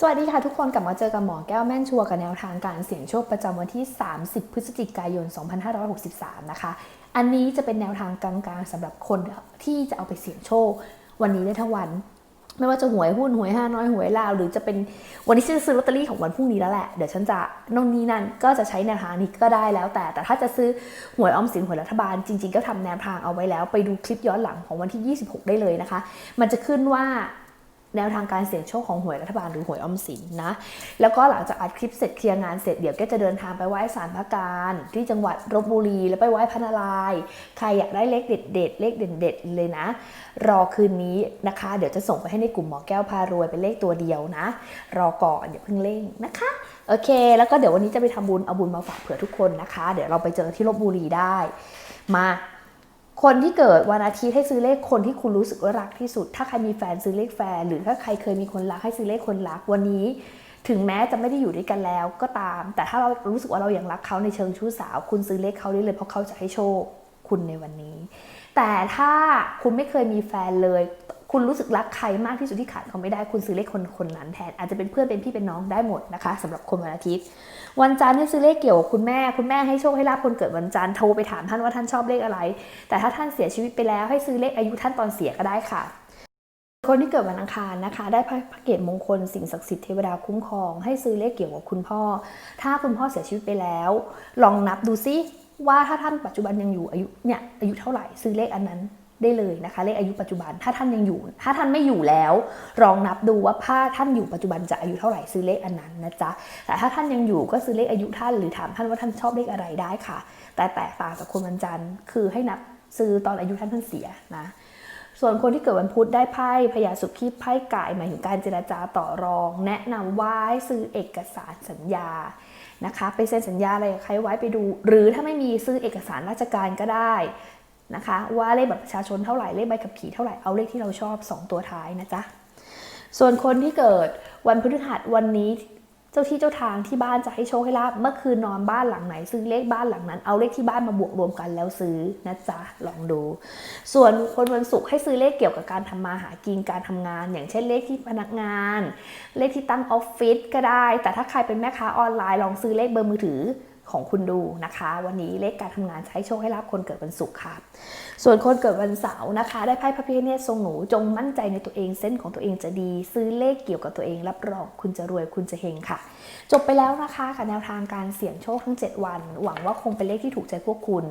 สวัสดีค่ะทุกคนกลับมาเจอกับหมอแก้วแม่นชัวกับแนวทางการเสี่ยงโชคประจำวันที่ 30 พฤศจิกายน 2563 นะคะ อันนี้จะเป็นแนวทางกลางๆสำหรับคนที่จะเอาไปเสี่ยงโชค วันนี้ได้ทั้งวัน ไม่ว่าจะหวยหุ้นหวยห้าน้อยหวยลาว หรือจะเป็นวันนี้ฉันจะซื้อลอตเตอรี่ของวันพรุ่งนี้แล้วแหละ เดี๋ยวฉันจะน่นนี่นั่นก็จะใช้แนวทางนี้ก็ได้แล้วแต่ แต่ถ้าจะซื้อหวยออมสินหวยรัฐบาล จริง ๆ ก็ทำแนวทางเอาไว้แล้ว ไปดูคลิปย้อนหลังของวันที่ 26 ได้เลยนะคะ มันจะขึ้นว่า แนวทางการเสี่ยงโชคของหวยรัฐบาลหรือหวยออมสินนะ แล้วก็หลังจากอัดคลิปเสร็จเคลียร์งานเสร็จเดี๋ยวก็จะเดินทางไปไหว้ศาลพระการที่จังหวัดลบบุรี แล้วไปไหว้พระนารายณ์ใครอยากได้เลขเด็ดๆเลขเด็ดเลยนะ รอคืนนี้นะคะ เดี๋ยวจะส่งไปให้ในกลุ่มหมอแก้วพารวยเป็นเลขตัวเดียวนะ รอก่อนอย่าเพิ่งเร่งนะคะโอเค แล้วก็เดี๋ยววันนี้จะไปทำบุญเอาบุญมาฝากเผื่อทุกคนนะคะ เดี๋ยวเราไปเจอที่ลบบุรีได้มา คนที่เกิดวันอาทิตย์ให้ซื้อเลขคนที่คุณรู้สึกว่ารักที่สุด ถ้าใครมีแฟนซื้อเลขแฟน หรือถ้าใครเคยมีคนรักให้ซื้อเลขคนรักวันนี้ ถึงแม้จะไม่ได้อยู่ด้วยกันแล้วก็ตาม แต่ถ้าเรารู้สึกว่าเรายัางรักเขาในเชิงชู้สาว คุณซื้อเลขเขาได้เลยเพราะเขาจะให้โชคคุณในวันนี้ แต่ถ้าคุณไม่เคยมีแฟนเลย คุณรู้สึกรักใครมากที่สุดที่ขาดเขาไม่ได้คุณซื้อเลขคนคนนั้นแทน อาจจะเป็นเพื่อนเป็นพี่เป็นน้องได้หมดนะคะสำหรับคนวันอาทิตย์ วันจันทร์ให้ซื้อเลขเกี่ยวกับคุณแม่ คุณแม่ให้โชคให้ลาบคนเกิดวันจันทร์โทรไปถามท่านว่าท่านชอบเลขอะไร แต่ถ้าท่านเสียชีวิตไปแล้วให้ซื้อเลขอายุท่านตอนเสียก็ได้ค่ะคนที่เกิดวันอังคารนะคะ ได้พระพระเกตมงคลสิ่งศักดิ์สิทธิ์เทวดาคุ้มครอง ให้ซื้อเลขเกี่ยวกับคุณพ่อ ถ้าคุณพ่อเสียชีวิตไปแล้ว ลองนับดูซิว่าถ้าท่านปัจจุบันยังอยู่อายุเนี่ยอายุเท่าไหร่ซื้อเลขอันนั้น ได้เลยนะคะเลขอายุปัจจุบันถ้าท่านยังอยู่ ถ้าท่านไม่อยู่แล้วลองนับดูว่าถ้าท่านอยู่ปัจจุบันจะอายุเท่าไหร่ซื้อเลขอันนั้นนะจ๊ะแต่ถ้าท่านยังอยู่ก็ซื้อเลขอายุท่านหรือถามท่านว่าท่านชอบเลขอะไรได้ค่ะ แต่แตกต่างจากคนวันจันทร์คือให้นับซื้อตอนอายุท่านท่านเสียนะส่วนคนที่เกิดวันพุธได้ไพ่พยาสุขีไพ่กายหมายถึงการเจรจาต่อรอง แนะนำว่าให้ซื้อเอกสารสัญญานะคะ ไปเซ็นสัญญาอะไรกับใครไว้ไปดู หรือถ้าไม่มีซื้อเอกสารราชการก็ได้ นะคะ ว่าเลขบัตรประชาชนเท่าไหร่เลขใบขับขี่เท่าไหร่เอาเลขที่เราชอบ 2 ตัวท้ายนะจ๊ะส่วนคนที่เกิดวันพฤหัสวันนี้เจ้าที่เจ้าทางที่บ้านจะให้โชคให้ลาบเมื่อคืนนอนบ้านหลังไหน ซื้อเลขบ้านหลังนั้น เอาเลขที่บ้านมาบวกรวมกันแล้วซื้อนะจ๊ะลองดู ส่วนคนวันศุกร์ให้ซื้อเลขเกี่ยวกับการทำมาหากินการทำงาน อย่างเช่นเลขที่พนักงาน เลขที่ตั้งออฟฟิศก็ได้ แต่ถ้าใครเป็นแม่ค้าออนไลน์ลองซื้อเลขเบอร์มือถือ ของคุณดูนะคะ วันนี้เลขการทำงานใช้โชคให้รับคนเกิดวันศุกร์ค่ะ ส่วนคนเกิดวันเสาร์นะคะ ได้ไพ่พระพิฆเนศทรงหนูจงมั่นใจในตัวเองเส้นของตัวเองจะดี ซื้อเลขเกี่ยวกับตัวเองรับรองคุณจะรวยคุณจะเฮงค่ะ จบไปแล้วนะคะกับแนวทางการเสี่ยงโชคทั้ง 7 วัน หวังว่าคงเป็นเลขที่ถูกใจพวกคุณ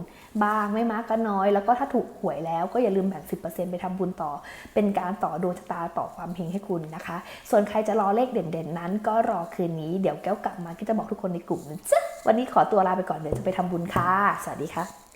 บ้างไม่มากก็น้อย แล้วก็ถ้าถูกหวยแล้วก็อย่าลืมแบ่ง 10%ไปทำบุญต่อ เป็นการต่อดวงชะตาต่อความเฮงให้คุณนะคะ ส่วนใครจะรอเลขเด่นๆ นั้น ก็รอคืนนี้เดี๋ยวแก้วกลับมาก็จะบอกทุกคนในกลุ่มนะจ๊ะ วันนี้ขอตัวลาไปก่อนเดี๋ยวจะไปทำบุญค่ะ สวัสดีค่ะ